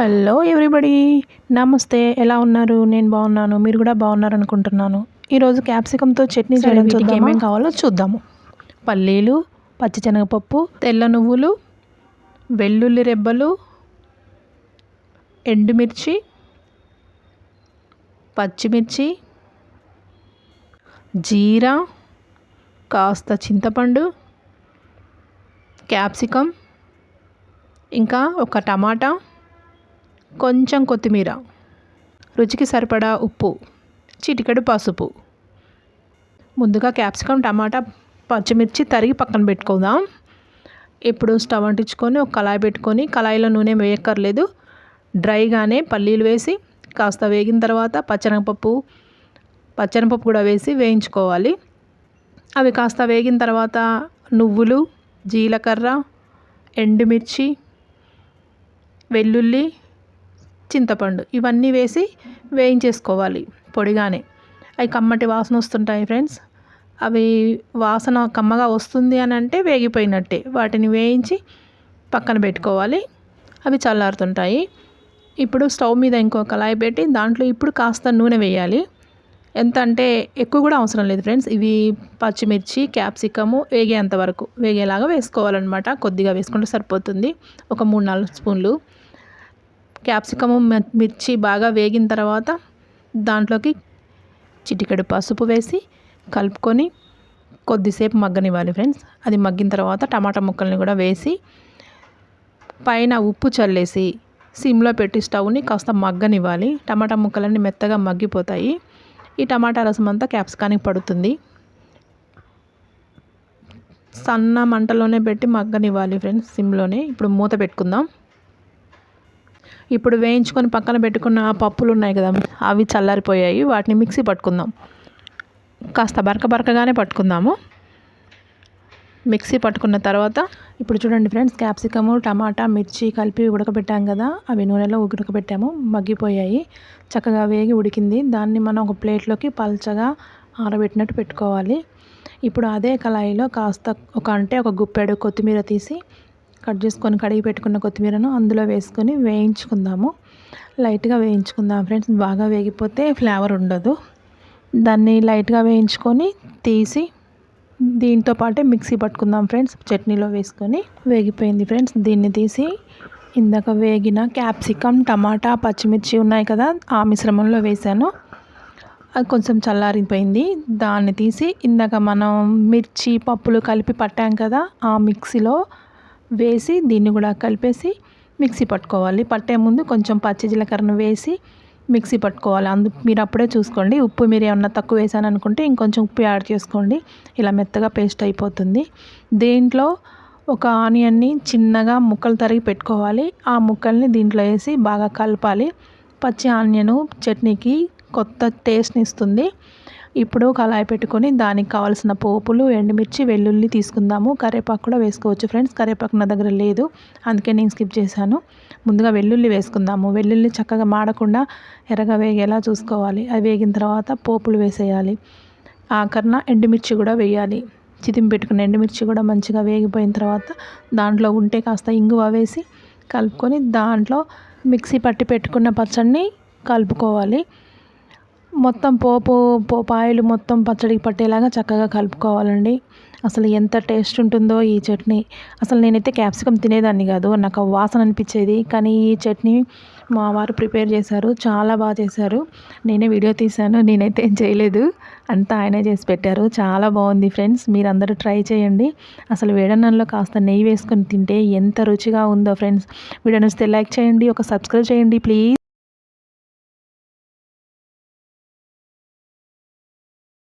Hello everybody నమస్తే. ఎలా ఉన్నారు? నేను బాగున్నాను. మీరు కూడా బాగున్నారు అనుకుంటున్నాను ఈరోజు క్యాప్సికంతో చట్నీ చేయడం చూద్దాం ఏమేం కావాలో చూద్దాము. పల్లీలు పచ్చిశనగపప్పు తెల్ల నువ్వులు వెల్లుల్లి రెబ్బలు ఎండుమిర్చి పచ్చిమిర్చి జీరా కాస్త చింతపండు క్యాప్సికం ఇంకా ఒక టమాటా కొంచెం కొత్తిమీర. రుచికి సరిపడా ఉప్పు. చిటికెడు పసుపు. ముందుగా క్యాప్సికం టమాటా పచ్చిమిర్చి తరిగి పక్కన పెట్టుకుందాం. ఇప్పుడు స్టవ్ అంటించుకొని ఒక కళాయి పెట్టుకొని కళాయిలో నూనె వేయక్కర్లేదు. డ్రైగానే పల్లీలు వేసి కాస్త వేగిన తర్వాత పచ్చనపప్పు పచ్చనపప్పు కూడా వేసి వేయించుకోవాలి. అవి కాస్త వేగిన తర్వాత నువ్వులు జీలకర్ర ఎండుమిర్చి వెల్లుల్లి చింతపండు ఇవన్నీ వేసి వేయించేసుకోవాలి పొడిగానే. అవి కమ్మటి వాసన వస్తుంటాయి ఫ్రెండ్స్. అవి వాసన కమ్మగా వస్తుంది అని అంటే వేగిపోయినట్టే. వాటిని వేయించి పక్కన పెట్టుకోవాలి. అవి చల్లారుతుంటాయి. ఇప్పుడు స్టవ్ మీద ఇంకో కళాయి పెట్టి దాంట్లో ఇప్పుడు కాస్త నూనె వేయాలి. ఎంత అంటే ఎక్కువ కూడా అవసరం లేదు ఫ్రెండ్స్. ఇవి పచ్చిమిర్చి క్యాప్సికము వేగేంత వరకు. వేగేలాగా వేసుకోవాలన్నమాట. కొద్దిగా వేసుకుంటే సరిపోతుంది. ఒక మూడు నాలుగు స్పూన్లు. క్యాప్సికము మిర్చి బాగా వేగిన తర్వాత దాంట్లోకి చిటికెడు పసుపు వేసి కలుపుకొని కొద్దిసేపు మగ్గనివ్వాలి ఫ్రెండ్స్. అది మగ్గిన తర్వాత టమాటా ముక్కల్ని కూడా వేసి పైన ఉప్పు చల్లేసి సిమ్లో పెట్టి స్టవ్ని కాస్త మగ్గనివ్వాలి. టమాటా ముక్కలన్నీ మెత్తగా మగ్గిపోతాయి. ఈ టమాటా రసం అంతా క్యాప్సికానికి పడుతుంది. సన్న మంటలోనే పెట్టి మగ్గనివ్వాలి ఫ్రెండ్స్ సిమ్లోనే. ఇప్పుడు మూత పెట్టుకుందాం. ఇప్పుడు వేయించుకొని పక్కన పెట్టుకున్న పప్పులు ఉన్నాయి కదా అవి చల్లారిపోయాయి. వాటిని మిక్సీ పట్టుకుందాం. కాస్త బరక బరకగానే పట్టుకుందాము. మిక్సీ పట్టుకున్న తర్వాత ఇప్పుడు చూడండి ఫ్రెండ్స్ క్యాప్సికము టమాటా మిర్చి కలిపి ఉడకబెట్టాం కదా అవి నూనెలో ఉడకబెట్టాము. మగ్గిపోయాయి. చక్కగా వేగి ఉడికింది. దాన్ని మనం ఒక ప్లేట్లోకి పల్చగా ఆరబెట్టినట్టు పెట్టుకోవాలి. ఇప్పుడు అదే కళాయిలో కాస్త ఒక అంటే ఒక గుప్పెడు కొత్తిమీర తీసి కట్ చేసుకొని కడిగి పెట్టుకున్న కొత్తిమీరను అందులో వేసుకొని వేయించుకుందాము. లైట్గా వేయించుకుందాం ఫ్రెండ్స్. బాగా వేగిపోతే ఫ్లేవర్ ఉండదు. దాన్ని లైట్గా వేయించుకొని తీసి దీంతో పాటే మిక్సీ పట్టుకుందాం ఫ్రెండ్స్. చట్నీలో వేసుకొని వేగిపోయింది ఫ్రెండ్స్. దీన్ని తీసి ఇందాక వేగిన క్యాప్సికమ్ టమాటా పచ్చిమిర్చి ఉన్నాయి కదా ఆ మిశ్రమంలో వేసాను అది కొంచెం చల్లారిపోయింది. దాన్ని తీసి ఇందాక మనం మిర్చి పప్పులు కలిపి పట్టాం కదా ఆ మిక్సీలో వేసి దీన్ని కూడా కలిపేసి మిక్సీ పట్టుకోవాలి. పట్టే ముందు కొంచెం పచ్చి జీలకర్రను వేసి మిక్సీ పట్టుకోవాలి. అందు మీరు అప్పుడే చూసుకోండి. ఉప్పు మీరు ఏమన్నా తక్కువ వేసాను అనుకుంటే ఇంకొంచెం ఉప్పు యాడ్ చేసుకోండి. ఇలా మెత్తగా పేస్ట్ అయిపోతుంది. దీంట్లో ఒక ఆనియన్ని చిన్నగా ముక్కలు తరిగి పెట్టుకోవాలి. ఆ ముక్కల్ని దీంట్లో వేసి బాగా కలపాలి. పచ్చి ఆనియను చట్నీకి కొత్త టేస్ట్ని ఇస్తుంది. ఇప్పుడు కళాయి పెట్టుకొని దానికి కావాల్సిన పోపులు ఎండుమిర్చి వెల్లుల్లి తీసుకుందాము. కరివేపాకు కూడా వేసుకోవచ్చు ఫ్రెండ్స్. కరివేపాకు నా దగ్గర లేదు. అందుకే నేను స్కిప్ చేశాను. ముందుగా వెల్లుల్లి వేసుకుందాము. వెల్లుల్లి చక్కగా మాడకుండా ఎర్రగా వేగేలా చూసుకోవాలి. అవి వేగిన తర్వాత పోపులు వేసేయాలి. ఆఖరణ ఎండుమిర్చి కూడా వేయాలి. చితిం పెట్టుకున్న ఎండుమిర్చి కూడా మంచిగా వేగిపోయిన తర్వాత దాంట్లో ఉంటే కాస్త ఇంగువ వేసి కలుపుకొని దాంట్లో మిక్సీ పట్టి పెట్టుకున్న పచ్చడిని కలుపుకోవాలి. మొత్తం పోపు పోపాయిలు మొత్తం పచ్చడికి పట్టేలాగా చక్కగా కలుపుకోవాలండి. అసలు ఎంత టేస్ట్ ఉంటుందో ఈ చట్నీ. అసలు నేనైతే క్యాప్సికమ్ తినేదాన్ని కాదు నాకు వాసన అనిపించేది. కానీ ఈ చట్నీ మా వారు ప్రిపేర్ చేశారు చాలా బాగా చేశారు. నేనే వీడియో తీశాను నేనైతే ఏం చేయలేదు. అంతా ఆయనే చేసి పెట్టారు. చాలా బాగుంది ఫ్రెండ్స్ మీరందరూ ట్రై చేయండి. అసలు వేడన్నంలో కాస్త నెయ్యి వేసుకొని తింటే ఎంత రుచిగా ఉందో ఫ్రెండ్స్. వీడియో నచ్చితే లైక్ చేయండి ఒక సబ్స్క్రైబ్ చేయండి ప్లీజ్.